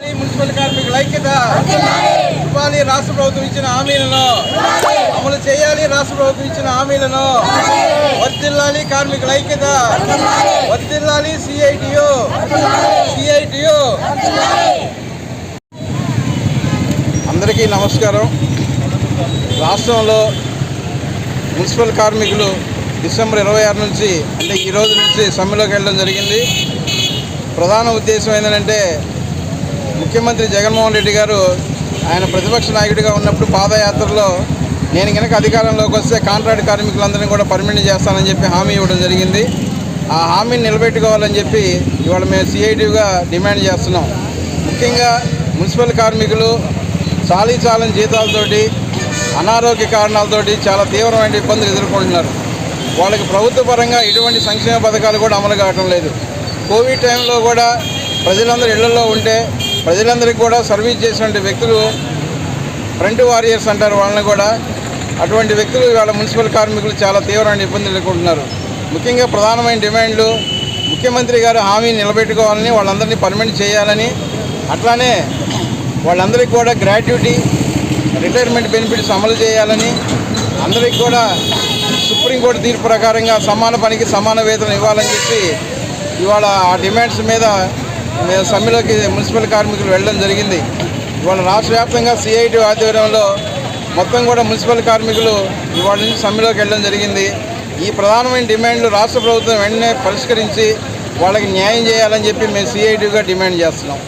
Municipal కార్మికుల ఐక్యత. ఇవ్వాలి రాష్ట్ర ప్రభుత్వం ఇచ్చిన హామీలను. అమలు చేయాలి రాష్ట్ర ప్రభుత్వం ఇచ్చిన హామీలను. వర్తిల్లాలి కార్మికుల ఐక్యత. వర్తిల్లాలి సిఐటియు. సిఐటియు. అందరికీ నమస్కారం. రాష్ట్రంలో మున్సిపల్ కార్మికులు డిసెంబర్ ఇరవై ఆరు నుంచి అంటే ఈ రోజు నుంచి సమ్మెలోకి వెళ్ళడం జరిగింది. ప్రధాన ఉద్దేశం ఏంటంటే ముఖ్యమంత్రి జగన్మోహన్ రెడ్డి గారు ఆయన ప్రతిపక్ష నాయకుడిగా ఉన్నప్పుడు పాదయాత్రలో నేను కనుక అధికారంలోకి వస్తే కాంట్రాక్ట్ కార్మికులందరినీ కూడా పర్మినెంట్ చేస్తానని చెప్పి హామీ ఇవ్వడం జరిగింది. ఆ హామీని నిలబెట్టుకోవాలని చెప్పి ఇవాళ మేము సిఐటిగా డిమాండ్ చేస్తున్నాం. ముఖ్యంగా మున్సిపల్ కార్మికులు చాలీ చాలని జీతాలతోటి అనారోగ్య కారణాలతోటి చాలా తీవ్రమైన ఇబ్బందులు ఎదుర్కొంటున్నారు. వాళ్ళకి ప్రభుత్వ పరంగా ఎటువంటి సంక్షేమ పథకాలు కూడా అమలు కావటం లేదు. కోవిడ్ టైంలో కూడా ప్రజలందరూ ఇళ్ళలో ఉంటే ప్రజలందరికీ కూడా సర్వీస్ చేసినటువంటి వ్యక్తులు ఫ్రంట్ వారియర్స్ అంటారు వాళ్ళని కూడా. అటువంటి వ్యక్తులు ఇవాళ మున్సిపల్ కార్మికులు చాలా తీవ్రమైన ఇబ్బందులు ఎదుర్కొంటున్నారు. ముఖ్యంగా ప్రధానమైన డిమాండ్లు ముఖ్యమంత్రి గారు హామీ నిలబెట్టుకోవాలని వాళ్ళందరినీ పర్మనెంట్ చేయాలని అట్లానే వాళ్ళందరికీ కూడా గ్రాట్యుటీ రిటైర్మెంట్ బెనిఫిట్స్ అమలు చేయాలని అందరికీ కూడా సుప్రీంకోర్టు తీర్పు ప్రకారంగా సమాన పనికి సమాన వేతనం ఇవ్వాలని చెప్పి ఇవాళ ఆ డిమాండ్స్ మీద మేము సమ్మెలోకి మున్సిపల్ కార్మికులు వెళ్ళడం జరిగింది. ఇవాళ రాష్ట్ర వ్యాప్తంగా సిఐటి ఆధ్వర్యంలో మొత్తం కూడా మున్సిపల్ కార్మికులు ఇవాళ నుంచి సమ్మెలోకి వెళ్ళడం జరిగింది. ఈ ప్రధానమైన డిమాండ్లు రాష్ట్ర ప్రభుత్వం వెంటనే పరిష్కరించి వాళ్ళకి న్యాయం చేయాలని చెప్పి మేము సిఐటిగా డిమాండ్ చేస్తున్నాం.